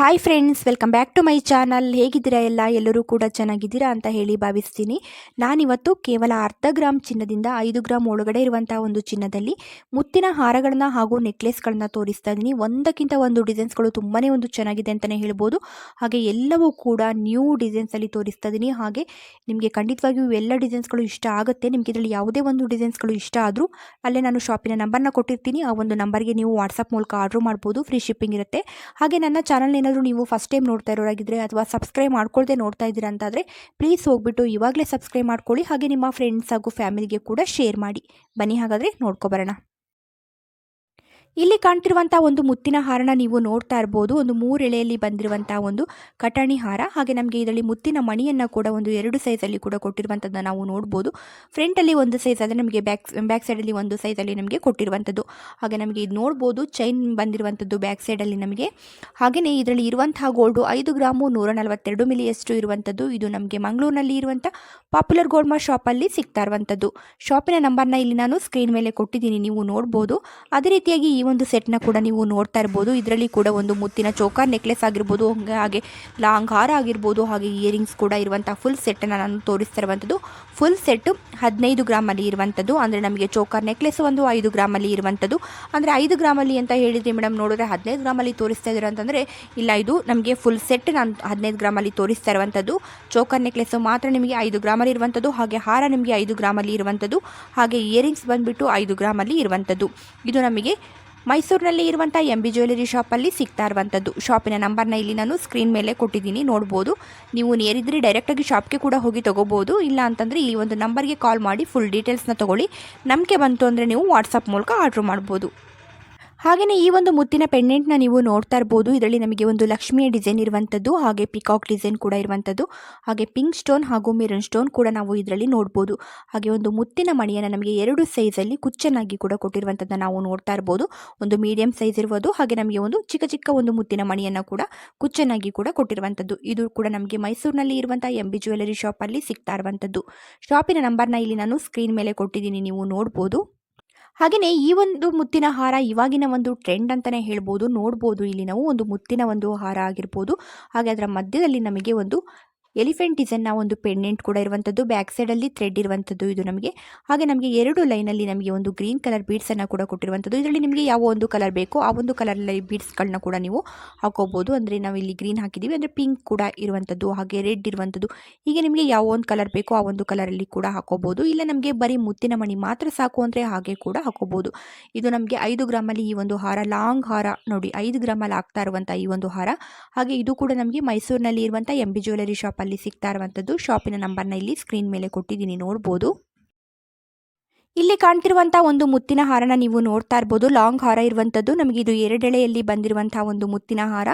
Hi friends welcome back to my channel ಹೇಗಿದ್ದೀರಾ ಎಲ್ಲ? ಎಲ್ಲರೂ ಕೂಡ ಚೆನ್ನಾಗಿದ್ದೀರಾ ಅಂತ ಹೇಳಿ ಭಾವಿಸ್ತೀನಿ. ನಾನಿವತ್ತು ಕೇವಲ ಅರ್ಧ ಗ್ರಾಮ್ ಚಿನ್ನದಿಂದ ಐದು ಗ್ರಾಮ್ ಒಳಗಡೆ ಇರುವಂಥ ಒಂದು ಚಿನ್ನದಲ್ಲಿ ಮುತ್ತಿನ ಹಾರಗಳನ್ನ ಹಾಗೂ ನೆಕ್ಲೆಸ್ಗಳನ್ನ ತೋರಿಸ್ತಾ ಇದ್ದೀನಿ. ಒಂದಕ್ಕಿಂತ ಒಂದು ಡಿಸೈನ್ಸ್ಗಳು ತುಂಬಾ ಒಂದು ಚೆನ್ನಾಗಿದೆ ಅಂತಲೇ ಹೇಳ್ಬೋದು. ಹಾಗೆ ಎಲ್ಲವೂ ಕೂಡ ನ್ಯೂ ಡಿಸೈನ್ಸಲ್ಲಿ ತೋರಿಸ್ತಾ ಇದ್ದೀನಿ. ಹಾಗೆ ನಿಮಗೆ ಖಂಡಿತವಾಗಿಯೂ ಎಲ್ಲ ಡಿಸೈನ್ಸ್ಗಳು ಇಷ್ಟ ಆಗುತ್ತೆ. ನಿಮಗೆ ಇದರಲ್ಲಿ ಯಾವುದೇ ಒಂದು ಡಿಸೈನ್ಸ್ಗಳು ಇಷ್ಟ ಆದರೂ ಅಲ್ಲೇ ನಾನು ಶಾಪಿನ ನಂಬರ್ನ ಕೊಟ್ಟಿರ್ತೀನಿ. ಆ ಒಂದು ನಂಬರ್ಗೆ ನೀವು ವಾಟ್ಸಪ್ ಮೂಲಕ ಆರ್ಡರ್ ಮಾಡ್ಬೋದು. ಫ್ರೀ ಶಿಪ್ಪಿಂಗ್ ಇರುತ್ತೆ. ಹಾಗೆ ನನ್ನ ಚಾನಲ್ ಏನಾದರೂ ನೀವು ಫಸ್ಟ್ ಟೈಮ್ ನೋಡ್ತಾ ಇರೋರಾಗಿದ್ದರೆ ಅಥವಾ ಸಬ್ಸ್ಕ್ರೈಬ್ ಮಾಡ್ಕೊಳ್ದೆ ನೋಡ್ತಾ ಇದ್ದೀರಾ ಅಂತಾದರೆ ಪ್ಲೀಸ್ ಹೋಗ್ಬಿಟ್ಟು ಇವಾಗಲೇ ಸಬ್ಸ್ಕ್ರೈಬ್ ಮಾಡ್ಕೊಳ್ಳಿ ಹಾಗೆ ನಿಮ್ಮ ಫ್ರೆಂಡ್ಸ್ ಹಾಗೂ ಫ್ಯಾಮಿಲಿಗೆ ಕೂಡ ಶೇರ್ ಮಾಡಿ. ಬನ್ನಿ ಹಾಗಾದರೆ ನೋಡ್ಕೊಬರೋಣ ಇಲ್ಲಿ ಕಾಣ್ತಿರುವಂತಹ ಒಂದು ಮುತ್ತಿನ ಹಾರನ ನೀವು ನೋಡ್ತಾ ಇರಬಹುದು ಒಂದು ಮೂರು ಎಳೆಯಲ್ಲಿ ಬಂದಿರುವಂತಹ ಒಂದು ಕಟಾಣಿ ಹಾರ. ಹಾಗೆ ನಮಗೆ ಇದರಲ್ಲಿ ಮುತ್ತಿನ ಮಣಿಯನ್ನ ಕೂಡ ಒಂದು ಎರಡು ಸೈಜ್ ಅಲ್ಲಿ ಕೂಡ ಕೊಟ್ಟಿರುವಂತದ್ದನ್ನ ನಾವು ನೋಡಬಹುದು ಫ್ರಂಟ್ ಅಲ್ಲಿ ಒಂದು ಸೈಜ್ ಆದರೆ ನಮಗೆ ಬ್ಯಾಕ್ ಬ್ಯಾಕ್ ಸೈಡ್ ಅಲ್ಲಿ ಒಂದು ಸೈಜ್ ಅಲ್ಲಿ ನಮಗೆ ಕೊಟ್ಟಿರುವಂತದ್ದು. ಹಾಗೆ ನಮಗೆ ಇದು ನೋಡಬಹುದು ಚೈನ್ ಬಂದಿರುವಂತದ್ದು ಬ್ಯಾಕ್ ಸೈಡ್ ಅಲ್ಲಿ ನಮಗೆ. ಹಾಗೆಯೇ ಇದರಲ್ಲಿ ಇರುವಂತಹ ಗೋಲ್ಡು ಐದು ಗ್ರಾಮು ನೂರ ನಲವತ್ತೆರಡು ಮಿಲಿಯಷ್ಟು ಇರುವಂತದ್ದು. ಇದು ನಮಗೆ ಮಂಗಳೂರಿನಲ್ಲಿ ಇರುವಂಥ ಪಾಪ್ಯುಲರ್ ಗೋಲ್ಡ್ ಮಾ ಅಲ್ಲಿ ಸಿಗ್ತಾ ಇರುವಂತದ್ದು. ಶಾಪಿನ ನಂಬರ್ನ ಇಲ್ಲಿ ನಾನು ಸ್ಕ್ರೀನ್ ಮೇಲೆ ಕೊಟ್ಟಿದ್ದೀನಿ. ನೀವು ನೋಡಬಹುದು ಅದೇ ರೀತಿಯಾಗಿ ಈ ಒಂದು ಸೆಟ್ನ ಕೂಡ ನೀವು ನೋಡ್ತಾ ಇರ್ಬೋದು. ಇದರಲ್ಲಿ ಕೂಡ ಒಂದು ಮುತ್ತಿನ ಚೋಕರ್, ನೆಕ್ಲೆಸ್ ಆಗಿರ್ಬೋದು, ಹಂಗೆ ಹಾಗೆ ಲಾಂಗ್ ಹಾರ ಆಗಿರ್ಬೋದು, ಹಾಗೆ ಇಯರಿಂಗ್ಸ್ ಕೂಡ ಇರುವಂಥ ಫುಲ್ ಸೆಟ್ಟನ್ನು ನಾನು ತೋರಿಸ್ತಾ ಇರುವಂಥದ್ದು ಫುಲ್ ಸೆಟ್ ಹದಿನೈದು ಗ್ರಾಮಲ್ಲಿ ಇರುವಂಥದ್ದು ಅಂದರೆ ನಮಗೆ ಚೋಕರ್, ನೆಕ್ಲೆಸ್ ಒಂದು ಐದು ಗ್ರಾಮಲ್ಲಿ ಇರುವಂಥದ್ದು ಅಂದರೆ ಐದು ಗ್ರಾಮಲ್ಲಿ ಅಂತ ಹೇಳಿದ್ರೆ ಮೇಡಮ್ ನೋಡಿದ್ರೆ ಹದಿನೈದು ಗ್ರಾಮಲ್ಲಿ ತೋರಿಸ್ತಾ ಇದ್ದೀರಾ ಅಂತಂದರೆ ಇಲ್ಲ, ಇದು ನಮಗೆ ಫುಲ್ ಸೆಟ್ ನಾನು ಹದಿನೈದು ಗ್ರಾಮಲ್ಲಿ ತೋರಿಸ್ತಾ ಇರುವಂಥದ್ದು ಚೋಕರ್, ನೆಕ್ಲೆಸ್ ಮಾತ್ರ ನಿಮಗೆ ಐದು ಗ್ರಾಮಲ್ಲಿ ಇರುವಂಥದ್ದು ಹಾಗೆ ಹಾರ ನಿಮಗೆ ಐದು ಗ್ರಾಮಲ್ಲಿ ಇರುವಂಥದ್ದು ಹಾಗೆ ಇಯರಿಂಗ್ಸ್ ಬಂದುಬಿಟ್ಟು ಐದು ಗ್ರಾಮಲ್ಲಿ ಇರುವಂಥದ್ದು ಇದು ನಮಗೆ ಮೈಸೂರಿನಲ್ಲಿ ಇರುವಂಥ ಎಂ ಬಿ ಜ್ಯುವೆಲರಿ ಶಾಪಲ್ಲಿ ಸಿಗ್ತಾ ಇರುವಂಥದ್ದು ಶಾಪಿನ ನಂಬರ್ನ ಇಲ್ಲಿ ನಾನು ಸ್ಕ್ರೀನ್ ಮೇಲೆ ಕೊಟ್ಟಿದ್ದೀನಿ, ನೋಡ್ಬೋದು. ನೀವು ನೇರಿದ್ರೆ ಡೈರೆಕ್ಟಾಗಿ ಶಾಪ್ಗೆ ಕೂಡ ಹೋಗಿ ತೊಗೋಬೋದು. ಇಲ್ಲ ಅಂತಂದರೆ ಈ ಒಂದು ನಂಬರ್ಗೆ ಕಾಲ್ ಮಾಡಿ ಫುಲ್ ಡೀಟೇಲ್ಸ್ನ ತೊಗೊಳ್ಳಿ. ನಂಬಿಕೆ ಬಂತು ಅಂದರೆ ನೀವು ವಾಟ್ಸಪ್ ಮೂಲಕ ಆರ್ಡ್ರ್ ಮಾಡ್ಬೋದು. ಹಾಗೆಯೇ ಈ ಒಂದು ಮುತ್ತಿನ ಪೆಂಡೆಂಟ್ನ ನೀವು ನೋಡ್ತಾ ಇರ್ಬೋದು. ಇದರಲ್ಲಿ ನಮಗೆ ಒಂದು ಲಕ್ಷ್ಮಿಯ ಡಿಸೈನ್ ಇರುವಂಥದ್ದು ಹಾಗೆ ಪಿಕಾಕ್ ಡಿಸೈನ್ ಕೂಡ ಇರುವಂಥದ್ದು ಹಾಗೆ ಪಿಂಕ್ ಸ್ಟೋನ್ ಹಾಗೂ ಮಿರನ್ ಸ್ಟೋನ್ ಕೂಡ ನಾವು ಇದರಲ್ಲಿ ನೋಡ್ಬೋದು. ಹಾಗೆ ಒಂದು ಮುತ್ತಿನ ಮಣಿಯನ್ನು ನಮಗೆ ಎರಡು ಸೈಜಲ್ಲಿ ಕುಚ್ಚನಾಗಿ ಕೂಡ ಕೊಟ್ಟಿರುವಂಥದ್ದನ್ನ ನಾವು ನೋಡ್ತಾ ಇರ್ಬೋದು. ಒಂದು ಮೀಡಿಯಂ ಸೈಜ್ ಇರ್ಬೋದು, ಹಾಗೆ ನಮಗೆ ಒಂದು ಚಿಕ್ಕ ಚಿಕ್ಕ ಒಂದು ಮುತ್ತಿನ ಮಣಿಯನ್ನು ಕೂಡ ಕುಚ್ಚನಾಗಿ ಕೂಡ ಕೊಟ್ಟಿರುವಂಥದ್ದು ಇದು ಕೂಡ ನಮಗೆ ಮೈಸೂರಿನಲ್ಲಿ ಇರುವಂಥ ಎಂ ಬಿ ಜ್ಯುವೆಲರಿ ಶಾಪಲ್ಲಿ ಸಿಗ್ತಾ ಇರುವಂಥದ್ದು ಶಾಪಿನ ನಂಬರ್ನ ಇಲ್ಲಿ ನಾನು ಸ್ಕ್ರೀನ್ ಮೇಲೆ ಕೊಟ್ಟಿದ್ದೀನಿ, ನೀವು ನೋಡ್ಬೋದು. ಹಾಗೆಯೇ ಈ ಒಂದು ಮುತ್ತಿನ ಹಾರ ಇವಾಗಿನ ಒಂದು ಟ್ರೆಂಡ್ ಅಂತಲೇ ಹೇಳ್ಬೋದು. ನೋಡ್ಬೋದು, ಇಲ್ಲಿ ನಾವು ಒಂದು ಮುತ್ತಿನ ಒಂದು ಹಾರ ಆಗಿರ್ಬೋದು. ಹಾಗೆ ಅದರ ಮಧ್ಯದಲ್ಲಿ ನಮಗೆ ಒಂದು ಎಲಿಫೆಂಟ್ ಡಿಸೈನ್ನ ಒಂದು ಪೆಂಡೆಂಟ್ ಕೂಡ ಇರುವಂಥದ್ದು ಬ್ಯಾಕ್ ಸೈಡಲ್ಲಿ ಥ್ರೆಡ್ ಇರುವಂಥದ್ದು ಇದು ನಮಗೆ. ಹಾಗೆ ನಮಗೆ ಎರಡು ಲೈನಲ್ಲಿ ನಮಗೆ ಒಂದು ಗ್ರೀನ್ ಕಲರ್ ಬೀಡ್ಸನ್ನು ಕೂಡ ಕೊಟ್ಟಿರುವಂಥದ್ದು ಇದರಲ್ಲಿ ನಿಮಗೆ ಯಾವ ಒಂದು ಕಲರ್ ಬೇಕೋ ಆ ಒಂದು ಕಲರಲ್ಲಿ ಬೀಡ್ಸ್ಗಳನ್ನ ಕೂಡ ನೀವು ಹಾಕೋಬೋದು. ಅಂದರೆ ನಾವು ಇಲ್ಲಿ ಗ್ರೀನ್ ಹಾಕಿದ್ದೀವಿ ಅಂದರೆ ಪಿಂಕ್ ಕೂಡ ಇರುವಂಥದ್ದು ಹಾಗೆ ರೆಡ್ ಇರುವಂಥದ್ದು ಹೀಗೆ ನಿಮಗೆ ಯಾವ ಒಂದು ಕಲರ್ ಬೇಕೋ ಆ ಒಂದು ಕಲರಲ್ಲಿ ಕೂಡ ಹಾಕೋಬೋದು. ಇಲ್ಲ ನಮಗೆ ಬರೀ ಮುತ್ತಿನ ಮಣಿ ಮಾತ್ರ ಸಾಕು ಅಂದರೆ ಹಾಗೆ ಕೂಡ ಹಾಕೋಬೋದು. ಇದು ನಮಗೆ ಐದು ಗ್ರಾಮಲ್ಲಿ ಈ ಒಂದು ಹಾರ ಲಾಂಗ್ ಹಾರ ನೋಡಿ, ಐದು ಗ್ರಾಮಲ್ಲಿ ಆಗ್ತಾ ಇರುವಂಥ ಈ ಒಂದು ಹಾರ. ಹಾಗೆ ಇದು ಕೂಡ ನಮಗೆ ಮೈಸೂರಿನಲ್ಲಿ ಇರುವಂಥ ಎಂ ಬಿ ಜ್ಯುವೆಲರಿ ಶಾಪಲ್ಲಿ ಸಿಗ್ತಾ ಇರುವಂಥದ್ದು. ಶಾಪಿನ ನಂಬರ್ನ ಇಲ್ಲಿ ಸ್ಕ್ರೀನ್ ಮೇಲೆ ಕೊಟ್ಟಿದ್ದೀನಿ. ನೋಡ್ಬೋದು. ಇಲ್ಲಿ ಕಾಣ್ತಿರುವಂತಹ ಒಂದು ಮುತ್ತಿನ ಹಾರನ ನೀವು ನೋಡ್ತಾ ಇರ್ಬೋದು. ಲಾಂಗ್ ಹಾರ ಇರುವಂತದ್ದು ನಮಗೆ ಇದು ಎರಡೆಳೆಯಲ್ಲಿ ಬಂದಿರುವಂತಹ ಒಂದು ಮುತ್ತಿನ ಹಾರ.